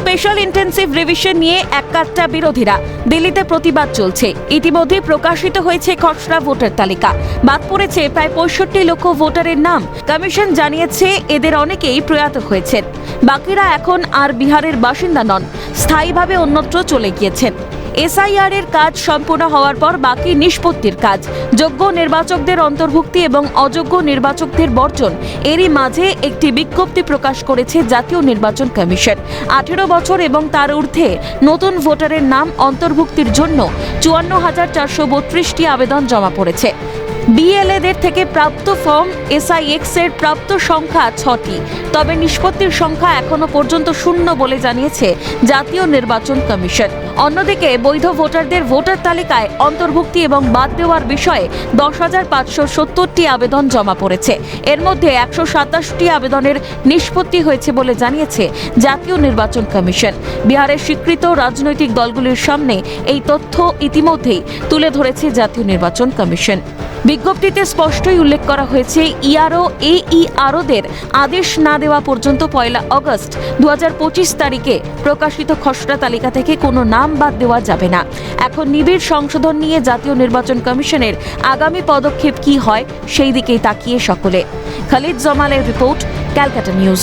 Special intensive revision নিয়ে একাত্তা বিরোধীরা দিল্লিতে প্রতিবাদ চলছে। ইতিমধ্যে প্রকাশিত হয়েছে খসড়া ভোটার তালিকা। বাদ পড়েছে প্রায় পঁয়ষট্টি লক্ষ ভোটারের নাম। কমিশন জানিয়েছে এদের অনেকেই প্রয়াত হয়েছেন। বাকিরা এখন আর বিহারের বাসিন্দা নন। স্থায়ীভাবে অন্যত্র চলে গিয়েছেন। এসআইআর এর কাজ সম্পূর্ণ হওয়ার পর বাকি নিষ্পত্তির কাজ। যোগ্য নির্বাচকদের অন্তর্ভুক্তি এবং অযোগ্য নির্বাচকদের বর্জন এরই মাঝে একটি বিজ্ঞপ্তি প্রকাশ করেছে জাতীয় নির্বাচন কমিশন। আঠেরো বছর এবং তার ঊর্ধ্বে নতুন ভোটারের নাম অন্তর্ভুক্তির জন্য চুয়ান্ন হাজার চারশো বত্রিশটি আবেদন জমা পড়েছে। বিএলএদের থেকে প্রাপ্ত ফর্ম এসআইএক্স এর প্রাপ্ত সংখ্যা ছটি। তবে নিষ্পত্তির সংখ্যা এখনও পর্যন্ত শূন্য বলে জানিয়েছে জাতীয় নির্বাচন কমিশন। অন্যদিকে বৈধ ভোটারদের ভোটার তালিকায় অন্তর্ভুক্তি এবং বাদ দেওয়ার বিষয়ে দশ হাজার পাঁচশো সত্তরটি আবেদন জমা পড়েছে। এর মধ্যে একশো সাতাশটি আবেদনের নিষ্পত্তি হয়েছে বলে জানিয়েছে জাতীয় নির্বাচন কমিশন। বিহারের স্বীকৃত রাজনৈতিক দলগুলির সামনে এই তথ্য ইতিমধ্যেই তুলে ধরেছে জাতীয় নির্বাচন কমিশন। বিজ্ঞপ্তিতে স্পষ্টই উল্লেখ করা হয়েছে ইআরও এইআরওদের আদেশ না দেওয়া পর্যন্ত পয়লা অগস্ট দু হাজার পঁচিশ তারিখে প্রকাশিত খসড়া তালিকা থেকে কোনো নাম বাদ দেওয়া যাবে না। এখন নিবিড় সংশোধন নিয়ে জাতীয় নির্বাচন কমিশনের আগামী পদক্ষেপ কি হয়, সেই দিকেই তাকিয়ে সকলে। খালিদ জমালের রিপোর্ট, ক্যালকাটা নিউজ।